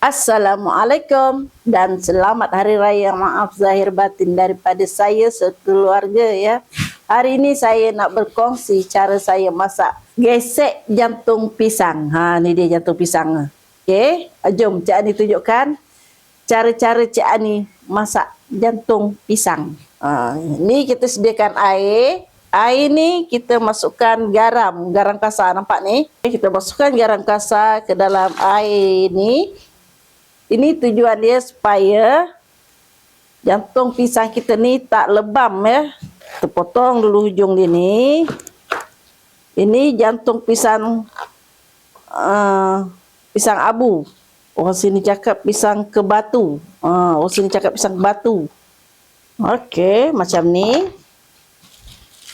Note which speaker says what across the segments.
Speaker 1: Assalamualaikum dan selamat hari raya maaf zahir batin daripada saya sekeluarga ya. Hari ini saya nak berkongsi cara saya masak gesek jantung pisang. Ha ni dia jantung pisang. Okey, jom Cik Ani tunjukkan cara-cara Cik Ani masak jantung pisang. Ha ni kita sediakan air. Air ni kita masukkan garam, garam kasar nampak ni. Kita masukkan garam kasar ke dalam air ni ini tujuan dia supaya jantung pisang kita ni tak lebam ya. Kita potong dulu hujung dia ni. Ini jantung pisang uh, pisang abu. Orang sini cakap pisang ke batu. Uh, orang sini cakap pisang ke batu. Okey, macam ni.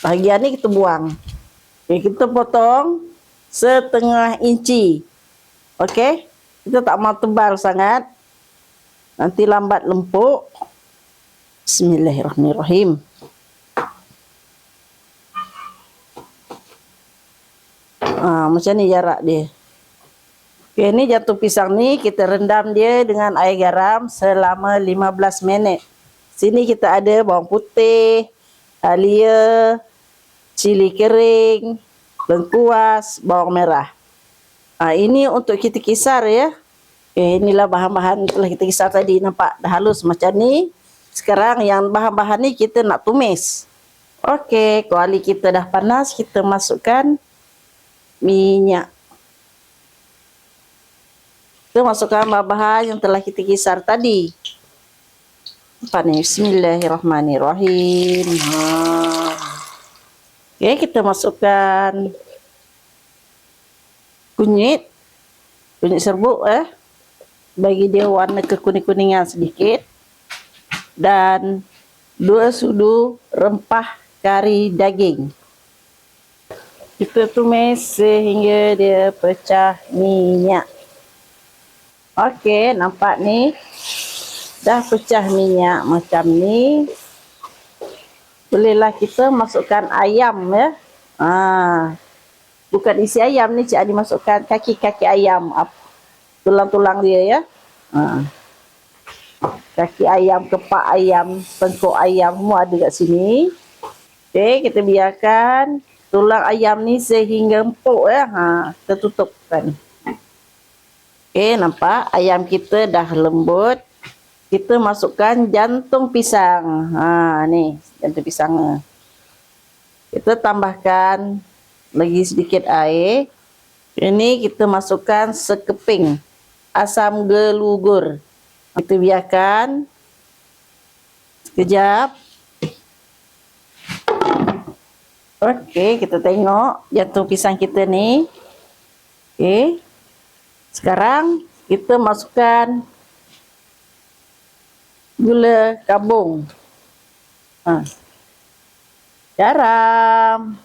Speaker 1: Bahagian ni kita buang. Okay, kita potong setengah inci. Okey. Kita tak mau tebal sangat. Nanti lambat lempuk. Bismillahirrahmanirrahim. Ha, macam ni jarak dia. Okay, ni jatuh pisang ni kita rendam dia dengan air garam selama 15 minit. Sini kita ada bawang putih, halia, cili kering, lengkuas, bawang merah. Ha, ini untuk kita kisar ya. Okay, inilah bahan-bahan telah kita kisar tadi. Nampak dah halus macam ni. Sekarang yang bahan-bahan ni kita nak tumis. Okey, kuali kita dah panas. Kita masukkan minyak. Kita masukkan bahan-bahan yang telah kita kisar tadi. Nampak ni. Bismillahirrahmanirrahim. Ha. Okey, kita masukkan kunyit kunyit serbuk eh bagi dia warna kekuning-kuningan sedikit. Dan dua sudu rempah kari daging. Kita tumis sehingga dia pecah minyak. Okey, nampak ni? Dah pecah minyak macam ni. Bolehlah kita masukkan ayam ya? Ah bukan isi ayam ni Cik Adi masukkan kaki-kaki ayam. Tulang-tulang dia ya ha. kaki ayam, kepak ayam tengkuk ayam semua ada kat sini. Ok, kita biarkan tulang ayam ni sehingga empuk ya. Ha. kita tutupkan ok, nampak? Ayam kita dah lembut. Kita masukkan jantung pisang. Ha, ni jantung pisang. Kita tambahkan lagi sedikit air. Ini kita masukkan sekeping asam gelugur. Kita biarkan sekejap. Okey, kita tengok jantung pisang kita ni. Okey. Sekarang kita masukkan gula kabung. Ha. Garam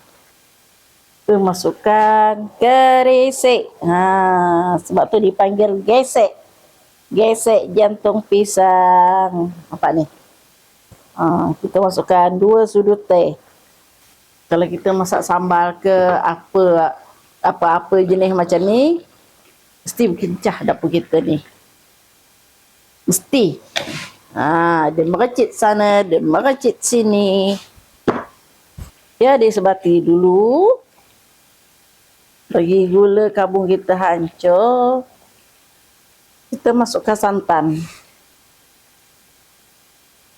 Speaker 1: kita masukkan kerisik. Ha, sebab tu dipanggil gesek. Gesek jantung pisang. Apa ni? Ha, kita masukkan dua sudut teh. Kalau kita masak sambal ke apa apa-apa jenis macam ni, mesti berkincah dapur kita ni. Mesti. Ha, dia mercit sana, dia mercit sini. Ya, dia sebati dulu bagi gula kabung kita hancur. Kita masukkan santan.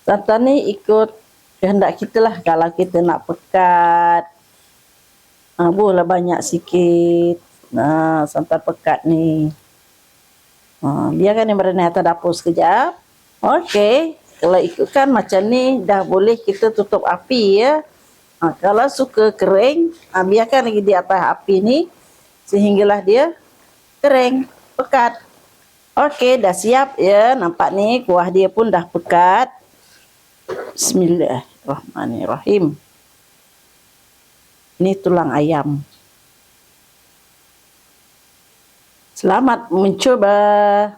Speaker 1: Santan ni ikut kehendak kita lah. Kalau kita nak pekat ha, boleh banyak sikit. Nah santan pekat ni. Ha, biarkan dia merenai atas dapur sekejap. Okey, kalau ikutkan macam ni dah boleh kita tutup api ya. Ha, kalau suka kering ha, biarkan lagi di atas api ni sehinggalah dia kering, pekat. Okey, dah siap ya. Nampak ni kuah dia pun dah pekat. Bismillahirrahmanirrahim. Ini tulang ayam. Selamat mencoba.